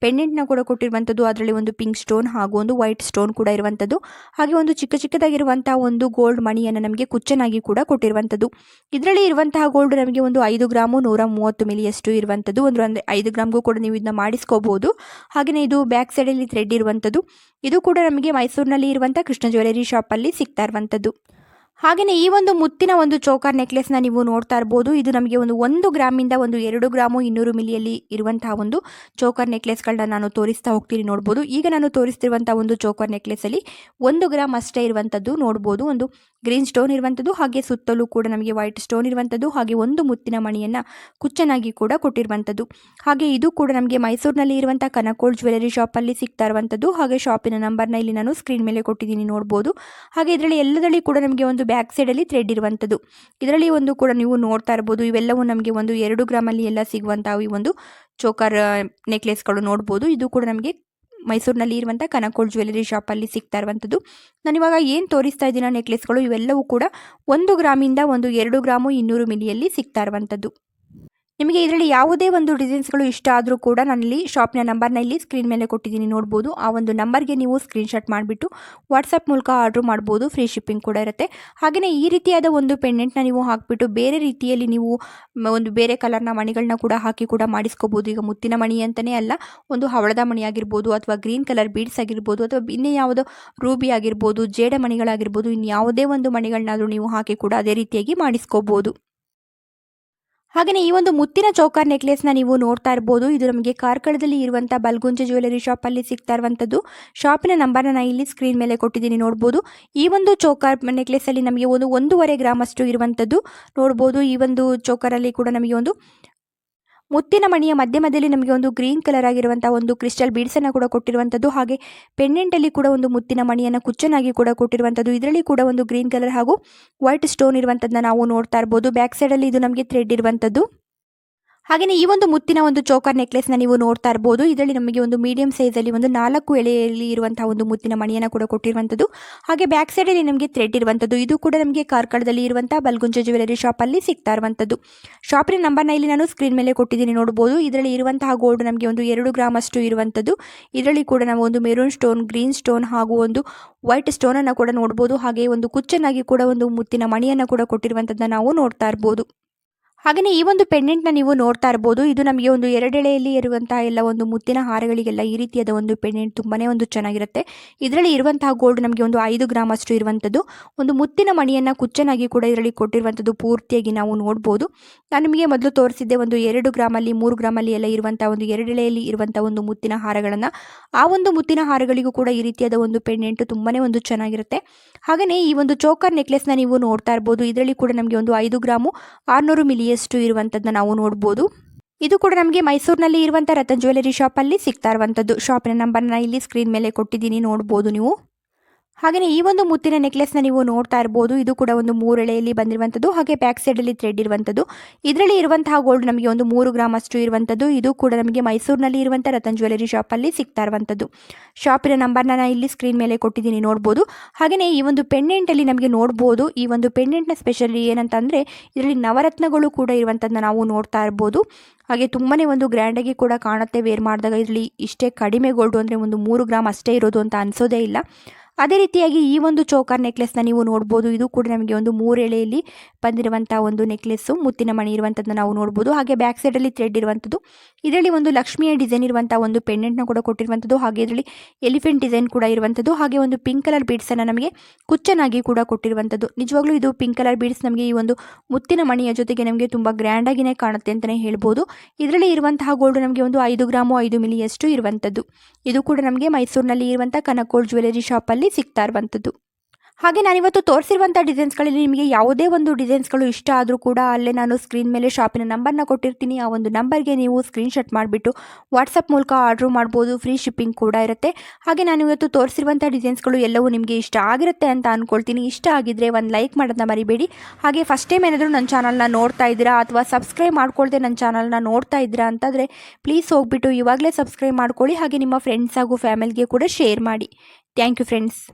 ಪೆಂಡೆಂಟ್ನ ಕೂಡ ಕೊಟ್ಟಿರುವಂಥದ್ದು, ಅದರಲ್ಲಿ ಒಂದು ಪಿಂಕ್ ಸ್ಟೋನ್ ಹಾಗೂ ಒಂದು ವೈಟ್ ಸ್ಟೋನ್ ಕೂಡ ಇರುವಂಥದ್ದು, ಹಾಗೆ ಒಂದು ಚಿಕ್ಕ ಚಿಕ್ಕದಾಗಿರುವಂತಹ ಒಂದು ಗೋಲ್ಡ್ ಮಣಿಯನ್ನು ನಮಗೆ ಕುಚ್ಚನಾಗಿ ಕೂಡ ಕೊಟ್ಟಿರುವಂಥದ್ದು. ಇದರಲ್ಲಿ ಇರುವಂತಹ ಗೋಲ್ಡ್ ನಮಗೆ ಒಂದು ಐದು ಗ್ರಾಮು ನೂರ ಮೂವತ್ತು ಮಿಲಿಯಷ್ಟು ಇರುವಂಥದ್ದು, ಒಂದು ಅಂದರೆ ಐದು ಗ್ರಾಮ್ಗೂ ಕೂಡ ನೀವು ಇದನ್ನ ಮಾಡಿಸ್ಕೋಬಹುದು ಹಾಗೆಯೇ ಇದು ಬ್ಯಾಕ್ ಸೈಡಲ್ಲಿ ಥ್ರೆಡ್ ಇರುವಂಥದ್ದು, ಇದು ಕೂಡ ನಮಗೆ ಮೈಸೂರಿನಲ್ಲಿ ಇರುವಂಥ ಕೃಷ್ಣ ಜ್ಯುವೆಲರಿ ಶಾಪಲ್ಲಿ ಸಿಗ್ತಾ ಇರುವಂಥದ್ದು. ಹಾಗೆಯೇ ಈ ಒಂದು ಮುತ್ತಿನ ಒಂದು ಚೋಕರ್ ನೆಕ್ಲೆಸ್ನ ನೀವು ನೋಡ್ತಾ ಇರ್ಬೋದು. ಇದು ನಮಗೆ ಒಂದು ಒಂದು ಗ್ರಾಮಿಂದ ಒಂದು ಎರಡು ಗ್ರಾಮು ಇನ್ನೂರು ಮಿಲಿಯಲ್ಲಿ ಇರುವಂತಹ ಒಂದು ಚೋಕರ್ ನೆಕ್ಲೆಸ್ಗಳನ್ನ ನಾನು ತೋರಿಸ್ತಾ ಹೋಗ್ತೀನಿ ನೋಡ್ಬೋದು. ಈಗ ನಾನು ತೋರಿಸ್ತಿರುವಂತಹ ಒಂದು ಚೋಕರ್ ನೆಕ್ಲೆಸಲ್ಲಿ ಒಂದು ಗ್ರಾಮ್ ಅಷ್ಟೇ ಇರುವಂಥದ್ದು ನೋಡ್ಬೋದು. ಒಂದು ಗ್ರೀನ್ ಸ್ಟೋನ್ ಇರುವಂಥದ್ದು ಹಾಗೆ ಸುತ್ತಲೂ ಕೂಡ ನಮಗೆ ವೈಟ್ ಸ್ಟೋನ್ ಇರುವಂಥದ್ದು ಹಾಗೆ ಒಂದು ಮುತ್ತಿನ ಮಣಿಯನ್ನು ಕುಚ್ಚನಾಗಿ ಕೂಡ ಕೊಟ್ಟಿರುವಂಥದ್ದು ಹಾಗೆ ಇದು ಕೂಡ ನಮಗೆ ಮೈಸೂರಿನಲ್ಲಿ ಇರುವಂಥ ಕನಕೋಳ್ ಜ್ಯುವೆಲರಿ ಶಾಪಲ್ಲಿ ಸಿಗ್ತಾ ಇರುವಂಥದ್ದು ಹಾಗೆ ಶಾಪಿನ ನಂಬರ್ನ ಇಲ್ಲಿ ನಾನು ಸ್ಕ್ರೀನ್ ಮೇಲೆ ಕೊಟ್ಟಿದ್ದೀನಿ ನೋಡ್ಬೋದು. ಹಾಗೆ ಇದರಲ್ಲಿ ಎಲ್ಲದರಲ್ಲಿ ಕೂಡ ನಮಗೆ ಒಂದು ಬ್ಯಾಕ್ ಸೈಡಲ್ಲಿ ಥ್ರೆಡ್ ಇರುವಂಥದ್ದು. ಇದರಲ್ಲಿ ಒಂದು ಕೂಡ ನೀವು ನೋಡ್ತಾ ಇರ್ಬೋದು, ಇವೆಲ್ಲವೂ ನಮಗೆ ಒಂದು ಎರಡು ಗ್ರಾಮಲ್ಲಿ ಎಲ್ಲ ಸಿಗುವಂತಹ ಈ ಒಂದು ಚೋಕರ್ ನೆಕ್ಲೆಸ್ಗಳು ನೋಡ್ಬೋದು. ಇದು ಕೂಡ ನಮಗೆ ಮೈಸೂರಿನಲ್ಲಿ ಇರುವಂಥ ಕನಕೋಳ್ ಜ್ಯುವೆಲರಿ ಶಾಪಲ್ಲಿ ಸಿಗ್ತಾ ಇರುವಂಥದ್ದು. ಇವಾಗ ಏನು ತೋರಿಸ್ತಾ ಇದ್ದೀನ ನೆಕ್ಲೆಸ್ಗಳು ಇವೆಲ್ಲವೂ ಕೂಡ ಒಂದು ಗ್ರಾಮಿಂದ ಒಂದು ಎರಡು ಗ್ರಾಮು ಇನ್ನೂರು ಮಿಲಿಯಲ್ಲಿ ಸಿಗ್ತಾ ಇರುವಂಥದ್ದು. ನಿಮಗೆ ಇದರಲ್ಲಿ ಯಾವುದೇ ಒಂದು ಡಿಸೈನ್ಸ್ಗಳು ಇಷ್ಟ ಆದರೂ ಕೂಡ ನಾನಿಲ್ಲಿ ಶಾಪ್ನ ನಂಬರ್ನ ಇಲ್ಲಿ ಸ್ಕ್ರೀನ್ ಮೇಲೆ ಕೊಟ್ಟಿದ್ದೀನಿ, ನೋಡ್ಬೋದು. ಆ ಒಂದು ನಂಬರ್ಗೆ ನೀವು ಸ್ಕ್ರೀನ್ಶಾಟ್ ಮಾಡಿಬಿಟ್ಟು ವಾಟ್ಸಪ್ ಮೂಲಕ ಆರ್ಡ್ರ್ ಮಾಡ್ಬೋದು, ಫ್ರೀ ಶಿಪ್ಪಿಂಗ್ ಕೂಡ ಇರುತ್ತೆ. ಹಾಗೆಯೇ ಈ ರೀತಿಯಾದ ಒಂದು ಪೆಂಡೆಂಟ್ನ ನೀವು ಹಾಕಿಬಿಟ್ಟು ಬೇರೆ ರೀತಿಯಲ್ಲಿ ನೀವು ಒಂದು ಬೇರೆ ಕಲರ್ನ ಮಣಿಗಳನ್ನ ಕೂಡ ಹಾಕಿ ಕೂಡ ಮಾಡಿಸ್ಕೋಬೋದು. ಈಗ ಮುತ್ತಿನ ಮಣಿ ಅಂತಲೇ ಅಲ್ಲ, ಒಂದು ಹವಳದ ಮಣಿ ಆಗಿರ್ಬೋದು ಅಥವಾ ಗ್ರೀನ್ ಕಲರ್ ಬೀಡ್ಸ್ ಆಗಿರ್ಬೋದು ಅಥವಾ ಇನ್ನೇ ಯಾವುದೋ ರೂಬಿ ಆಗಿರ್ಬೋದು, ಜೇಡ ಮಣಿಗಳಾಗಿರ್ಬೋದು ಇನ್ನು ಯಾವುದೇ ಒಂದು ಮಣಿಗಳನ್ನಾದರೂ ನೀವು ಹಾಕಿ ಕೂಡ ಅದೇ ರೀತಿಯಾಗಿ ಮಾಡಿಸ್ಕೋಬೋದು. ಹಾಗೆಯೇ ಈ ಒಂದು ಮುತ್ತಿನ ಚೌಕಾರ್ ನೆಕ್ಲೆಸ್ನ ನೀವು ನೋಡ್ತಾ ಇರ್ಬೋದು. ಇದು ನಮಗೆ ಕಾರ್ಕಳದಲ್ಲಿ ಇರುವಂಥ ಬಲ್ಗುಂಜ ಜ್ಯುವೆಲರಿ ಅಲ್ಲಿ ಸಿಗ್ತಾ ಇರುವಂಥದ್ದು ಶಾಪಿನ ನಂಬರ್ನ ನಾನು ಇಲ್ಲಿ ಸ್ಕ್ರೀನ್ ಮೇಲೆ ಕೊಟ್ಟಿದ್ದೀನಿ, ನೋಡ್ಬೋದು. ಈ ಒಂದು ಚೌಕಾರ್ ನೆಕ್ಲೆಸಲ್ಲಿ ನಮಗೆ ಒಂದು ಒಂದೂವರೆ ಗ್ರಾಮ್ ಅಷ್ಟು ಇರುವಂಥದ್ದು ನೋಡ್ಬೋದು. ಈ ಒಂದು ಚೌಕರಲ್ಲಿ ಕೂಡ ನಮಗೆ ಒಂದು ಮುತ್ತಿನ ಮಣಿಯ ಮಧ್ಯ ಮಧ್ಯದಲ್ಲಿ ನಮಗೆ ಒಂದು ಗ್ರೀನ್ ಕಲರ್ ಆಗಿರುವಂತಹ ಒಂದು ಕ್ರಿಸ್ಟಲ್ ಬೀಡ್ಸನ್ನು ಕೂಡ ಕೊಟ್ಟಿರುವಂಥದ್ದು ಹಾಗೆ ಪೆಂಡೆಂಟಲ್ಲಿ ಕೂಡ ಒಂದು ಮುತ್ತಿನ ಮಣಿಯನ್ನು ಕುಚ್ಚನಾಗಿ ಕೂಡ ಕೊಟ್ಟಿರುವಂಥದ್ದು ಇದರಲ್ಲಿ ಕೂಡ ಒಂದು ಗ್ರೀನ್ ಕಲರ್ ಹಾಗೂ ವೈಟ್ ಸ್ಟೋನ್ ಇರುವಂಥದ್ದನ್ನ ನಾವು ನೋಡ್ತಾ ಇರ್ಬೋದು. ಬ್ಯಾಕ್ ಸೈಡಲ್ಲಿ ಇದು ನಮಗೆ ಥ್ರೆಡ್ ಇರುವಂಥದ್ದು ಹಾಗೆಯೇ ಈ ಒಂದು ಮುತ್ತಿನ ಒಂದು ಚೋಕರ್ ನೆಕ್ಲೆಸ್ನ ನೀವು ನೋಡ್ತಾ ಇರ್ಬೋದು. ಇದರಲ್ಲಿ ನಮಗೆ ಒಂದು ಮೀಡಿಯಂ ಸೈಜಲ್ಲಿ ಒಂದು ನಾಲ್ಕು ಎಳೆಯಲ್ಲಿ ಇರುವಂತಹ ಒಂದು ಮುತ್ತಿನ ಮಣಿಯನ್ನು ಕೂಡ ಕೊಟ್ಟಿರುವಂಥದ್ದು ಹಾಗೆ ಬ್ಯಾಕ್ ಸೈಡಲ್ಲಿ ನಮಗೆ ಥ್ರೆಡ್ ಇರುವಂಥದ್ದು ಇದು ಕೂಡ ನಮಗೆ ಕಾರ್ಕಳದಲ್ಲಿ ಇರುವಂಥ ಬಲ್ಗುಂಜ ಜ್ಯುವೆಲರಿ ಶಾಪಲ್ಲಿ ಸಿಗ್ತಾ ಇರುವಂಥದ್ದು ಶಾಪಿನ ನಂಬರ್ನ ಇಲ್ಲಿ ನಾನು ಸ್ಕ್ರೀನ್ ಮೇಲೆ ಕೊಟ್ಟಿದ್ದೀನಿ ನೋಡ್ಬೋದು. ಇದರಲ್ಲಿ ಇರುವಂತಹ ಗೋಲ್ಡ್ ನಮಗೆ ಒಂದು ಎರಡು ಗ್ರಾಮ್ ಅಷ್ಟು ಇರುವಂಥದ್ದು ಇದರಲ್ಲಿ ಕೂಡ ನಾವು ಒಂದು ಮೆರೂನ್ ಸ್ಟೋನ್ ಗ್ರೀನ್ ಸ್ಟೋನ್ ಹಾಗೂ ಒಂದು ವೈಟ್ ಸ್ಟೋನನ್ನು ಕೂಡ ನೋಡ್ಬೋದು. ಹಾಗೆ ಒಂದು ಕುಚ್ಚನಾಗಿ ಕೂಡ ಒಂದು ಮುತ್ತಿನ ಮಣಿಯನ್ನು ಕೂಡ ಕೊಟ್ಟಿರುವಂಥದ್ದನ್ನ ನಾವು ನೋಡ್ತಾ ಇರ್ಬೋದು. ಹಾಗೆಯೇ ಈ ಒಂದು ಪೆಂಡೆಂಟ್ನ ನೀವು ನೋಡ್ತಾ ಇರ್ಬೋದು. ಇದು ನಮಗೆ ಒಂದು ಎರಡೆಳೆಯಲ್ಲಿ ಇರುವಂತಹ ಎಲ್ಲ ಒಂದು ಮುತ್ತಿನ ಹಾರಗಳಿಗೆಲ್ಲ ಈ ರೀತಿಯಾದ ಒಂದು ಪೆಂಡೆಂಟ್ ತುಂಬಾ ಒಂದು ಚೆನ್ನಾಗಿರುತ್ತೆ. ಇದರಲ್ಲಿ ಇರುವಂತಹ ಗೋಲ್ಡ್ ನಮಗೆ ಒಂದು ಐದು ಗ್ರಾಮ್ ಅಷ್ಟು ಇರುವಂಥದ್ದು. ಒಂದು ಮುತ್ತಿನ ಮಣಿಯನ್ನು ಕುಚ್ಚನಾಗಿ ಕೂಡ ಇದರಲ್ಲಿ ಕೊಟ್ಟಿರುವಂಥದ್ದು ಪೂರ್ತಿಯಾಗಿ ನಾವು ನೋಡ್ಬೋದು. ನಾನು ನಿಮಗೆ ಮೊದಲು ತೋರಿಸಿದ್ದೆ ಒಂದು ಎರಡು ಗ್ರಾಮಲ್ಲಿ, ಮೂರು ಗ್ರಾಮಲ್ಲಿ ಎಲ್ಲ ಇರುವಂಥ ಒಂದು ಎರಡೆಳೆಯಲ್ಲಿ ಇರುವಂಥ ಒಂದು ಮುತ್ತಿನ ಹಾರಗಳನ್ನು. ಆ ಒಂದು ಮುತ್ತಿನ ಹಾರಗಳಿಗೂ ಕೂಡ ಈ ರೀತಿಯಾದ ಒಂದು ಪೆಂಡೆಂಟ್ ತುಂಬಾ ಒಂದು ಚೆನ್ನಾಗಿರುತ್ತೆ. ಹಾಗೆಯೇ ಈ ಒಂದು ಚೋಕರ್ ನೆಕ್ಲೆಸ್ನ ನೀವು ನೋಡ್ತಾ ಇರ್ಬೋದು. ಇದರಲ್ಲಿ ಕೂಡ ನಮಗೆ ಒಂದು ಐದು ಗ್ರಾಮು ಆರುನೂರು ಮಿಲಿಯಷ್ಟು ಇರುವಂಥದ್ದನ್ನ ನಾವು ನೋಡ್ಬೋದು. ಇದು ಕೂಡ ನಮಗೆ ಮೈಸೂರಿನಲ್ಲಿ ಇರುವಂಥ ರತನ್ ಜ್ಯುವೆಲರಿ ಶಾಪಲ್ಲಿ ಸಿಗ್ತಾ ಇರುವಂಥದ್ದು ಶಾಪಿನ ನಂಬರ್ನ ಇಲ್ಲಿ ಸ್ಕ್ರೀನ್ ಮೇಲೆ ಕೊಟ್ಟಿದ್ದೀನಿ, ನೋಡ್ಬೋದು ನೀವು. ಹಾಗೆಯೇ ಈ ಒಂದು ಮುತ್ತಿನ ನೆಕ್ಲೆಸ್ನ ನೀವು ನೋಡ್ತಾ ಇರ್ಬೋದು. ಇದು ಕೂಡ ಒಂದು ಮೂರಳೆಯಲ್ಲಿ ಬಂದಿರುವಂಥದ್ದು ಹಾಗೆ ಬ್ಯಾಕ್ ಸೈಡಲ್ಲಿ ಥ್ರೆಡ್ ಇರುವಂಥದ್ದು ಇದರಲ್ಲಿ ಇರುವಂತಹ ಗೋಲ್ಡ್ ನಮಗೆ ಒಂದು ಮೂರು ಗ್ರಾಮ್ ಅಷ್ಟು ಇರುವಂಥದ್ದು ಇದು ಕೂಡ ನಮಗೆ ಮೈಸೂರಿನಲ್ಲಿ ಇರುವಂಥ ರತನ್ ಜ್ಯುವೆಲರಿ ಶಾಪಲ್ಲಿ ಸಿಗ್ತಾ ಇರುವಂಥದ್ದು ಶಾಪಿನ ನಂಬರ್ನ ನಾನು ಇಲ್ಲಿ ಸ್ಕ್ರೀನ್ ಮೇಲೆ ಕೊಟ್ಟಿದ್ದೀನಿ, ನೋಡ್ಬೋದು. ಹಾಗೆಯೇ ಈ ಒಂದು ಪೆಂಡೆಂಟಲ್ಲಿ ನಮಗೆ ನೋಡ್ಬೋದು. ಈ ಒಂದು ಪೆಂಡೆಂಟ್ನ ಸ್ಪೆಷಲಿ ಏನಂತ ಅಂದರೆ ಇದರಲ್ಲಿ ನವರತ್ನಗಳು ಕೂಡ ಇರುವಂಥದ್ದನ್ನ ನಾವು ನೋಡ್ತಾ ಇರ್ಬೋದು. ಹಾಗೆ ತುಂಬಾ ಒಂದು ಗ್ರ್ಯಾಂಡಾಗಿ ಕೂಡ ಕಾಣುತ್ತೆ. ವೇರ್ ಮಾಡಿದಾಗ ಇದರಲ್ಲಿ ಇಷ್ಟೇ ಕಡಿಮೆ ಗೋಲ್ಡು ಅಂದರೆ ಒಂದು ಮೂರು ಗ್ರಾಮ್ ಅಷ್ಟೇ ಇರೋದು ಅಂತ ಅನಿಸೋದೇ ಇಲ್ಲ. ಅದೇ ರೀತಿಯಾಗಿ ಈ ಒಂದು ಚೋಕರ್ ನೆಕ್ಲೆಸ್ನ ನೀವು ನೋಡ್ಬೋದು. ಇದು ಕೂಡ ನಮಗೆ ಒಂದು ಮೂರೆಳೆಯಲ್ಲಿ ಬಂದಿರುವಂಥ ಒಂದು ನೆಕ್ಲೆಸ್ಸು ಮುತ್ತಿನ ಮಣಿ ಇರುವಂಥದ್ದನ್ನು ನಾವು ನೋಡ್ಬೋದು. ಹಾಗೆ ಬ್ಯಾಕ್ ಸೈಡಲ್ಲಿ ಥ್ರೆಡ್ ಇರುವಂಥದ್ದು ಇದರಲ್ಲಿ ಒಂದು ಲಕ್ಷ್ಮಿಯ ಡಿಸೈನ್ ಇರುವಂಥ ಒಂದು ಪೆಂಡೆಂಟ್ನ ಕೂಡ ಕೊಟ್ಟಿರುವಂಥದ್ದು ಹಾಗೆ ಇದರಲ್ಲಿ ಎಲಿಫೆಂಟ್ ಡಿಸೈನ್ ಕೂಡ ಇರುವಂಥದ್ದು ಹಾಗೆ ಒಂದು ಪಿಂಕ್ ಕಲರ್ ಬೀಡ್ಸನ್ನು ನಮಗೆ ಕುಚ್ಚನಾಗಿ ಕೂಡ ಕೊಟ್ಟಿರುವಂಥದ್ದು ನಿಜವಾಗ್ಲೂ ಇದು ಪಿಂಕ್ ಕಲರ್ ಬೀಡ್ಸ್ ನಮಗೆ ಈ ಒಂದು ಮುತ್ತಿನ ಮಣಿಯ ಜೊತೆಗೆ ನಮಗೆ ತುಂಬ ಆಗಿನೇ ಕಾಣುತ್ತೆ ಅಂತಲೇ ಹೇಳ್ಬೋದು. ಇದರಲ್ಲಿ ಇರುವಂತಹ ಗೋಲ್ಡ್ ನಮಗೆ ಒಂದು ಐದು ಗ್ರಾಮು ಐದು ಮಿಲಿಯಷ್ಟು ಇರುವಂಥದ್ದು ಇದು ಕೂಡ ನಮಗೆ ಮೈಸೂರಿನಲ್ಲಿ ಇರುವಂಥ ಕನಕೋಳ್ ಜ್ಯುವೆಲರಿ ಶಾಪಲ್ಲಿ ಸಿಗ್ತಾ ಇರುವಂಥದ್ದು. ಹಾಗೆ ನಾನಿವತ್ತು ತೋರಿಸಿರುವಂಥ ಡಿಸೈನ್ಸ್ಗಳಲ್ಲಿ ನಿಮಗೆ ಯಾವುದೇ ಒಂದು ಡಿಸೈನ್ಸ್ಗಳು ಇಷ್ಟ ಆದರೂ ಕೂಡ ಅಲ್ಲೇ ನಾನು ಸ್ಕ್ರೀನ್ ಮೇಲೆ ಶಾಪಿನ ನಂಬರ್ನ ಕೊಟ್ಟಿರ್ತೀನಿ. ಆ ಒಂದು ನಂಬರ್ಗೆ ನೀವು ಸ್ಕ್ರೀನ್ಶಾಟ್ ಮಾಡಿಬಿಟ್ಟು ವಾಟ್ಸಪ್ ಮೂಲಕ ಆರ್ಡ್ರ್ ಮಾಡ್ಬೋದು. ಫ್ರೀ ಶಿಪ್ಪಿಂಗ್ ಕೂಡ ಇರುತ್ತೆ. ಹಾಗೆ ನಾನು ಇವತ್ತು ತೋರಿಸಿರುವಂಥ ಡಿಸೈನ್ಸ್ಗಳು ಎಲ್ಲವೂ ನಿಮಗೆ ಇಷ್ಟ ಆಗಿರುತ್ತೆ ಅಂತ ಅಂದ್ಕೊಳ್ತೀನಿ ಇಷ್ಟ ಆಗಿದ್ದರೆ ಒಂದು ಲೈಕ್ ಮಾಡೋದನ್ನ ಮರಿಬೇಡಿ. ಹಾಗೆ ಫಸ್ಟ್ ಟೈಮ್ ಏನಾದರೂ ನನ್ನ ಚಾನಲ್ನ ನೋಡ್ತಾ ಇದ್ದೀರಾ ಅಥವಾ ಸಬ್ಸ್ಕ್ರೈಬ್ ಮಾಡ್ಕೊಳ್ದೆ ನನ್ನ ಚಾನಲ್ನ ನೋಡ್ತಾ ಇದ್ದೀರಾ ಅಂತಂದರೆ ಪ್ಲೀಸ್ ಹೋಗ್ಬಿಟ್ಟು ಇವಾಗಲೇ ಸಬ್ಸ್ಕ್ರೈಬ್ ಮಾಡ್ಕೊಳ್ಳಿ. ಹಾಗೆ ನಿಮ್ಮ ಫ್ರೆಂಡ್ಸ್ ಹಾಗೂ ಫ್ಯಾಮಿಲಿಗೆ ಕೂಡ ಶೇರ್ ಮಾಡಿ. Thank you, friends.